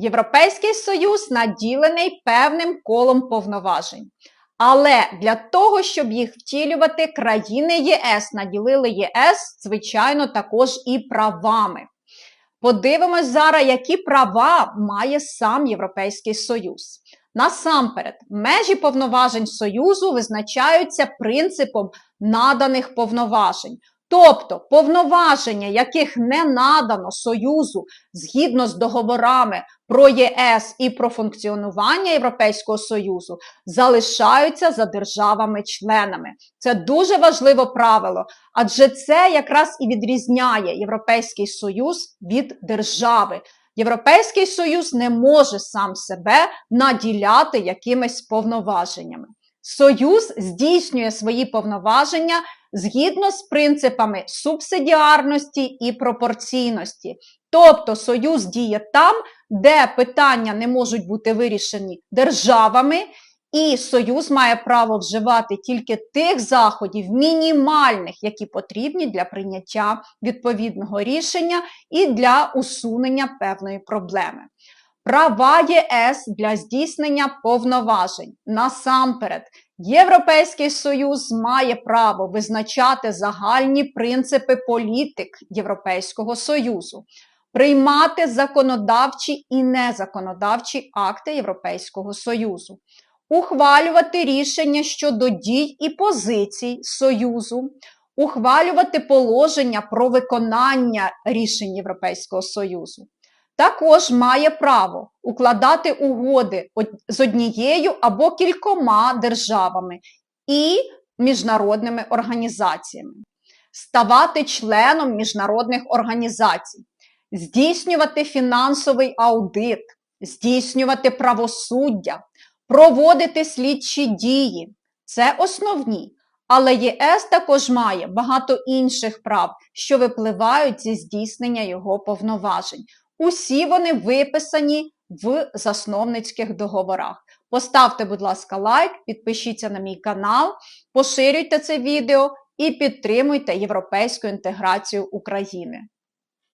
Європейський Союз наділений певним колом повноважень. Але для того, щоб їх втілювати, країни ЄС наділили ЄС, звичайно, також і правами. Подивимось зараз, які права має сам Європейський Союз. Насамперед, межі повноважень Союзу визначаються принципом наданих повноважень. Тобто повноваження, яких не надано Союзу згідно з договорами про ЄС і про функціонування Європейського Союзу, залишаються за державами-членами. Це дуже важливе правило, адже це якраз і відрізняє Європейський Союз від держави. Європейський Союз не може сам себе наділяти якимись повноваженнями. Союз здійснює свої повноваження згідно з принципами субсидіарності і пропорційності. Тобто Союз діє там, де питання не можуть бути вирішені державами, і Союз має право вживати тільки тих заходів, мінімальних, які потрібні для прийняття відповідного рішення і для усунення певної проблеми. Права ЄС для здійснення повноважень. Насамперед, Європейський Союз має право визначати загальні принципи політик Європейського Союзу, приймати законодавчі і незаконодавчі акти Європейського Союзу, ухвалювати рішення щодо дій і позицій Союзу, ухвалювати положення про виконання рішень Європейського Союзу. Також має право укладати угоди з однією або кількома державами і міжнародними організаціями, ставати членом міжнародних організацій, здійснювати фінансовий аудит, здійснювати правосуддя, проводити слідчі дії. Це основні. Але ЄС також має багато інших прав, що випливають зі здійснення його повноважень. Усі вони виписані в засновницьких договорах. Поставте, будь ласка, лайк, підпишіться на мій канал, поширюйте це відео і підтримуйте європейську інтеграцію України.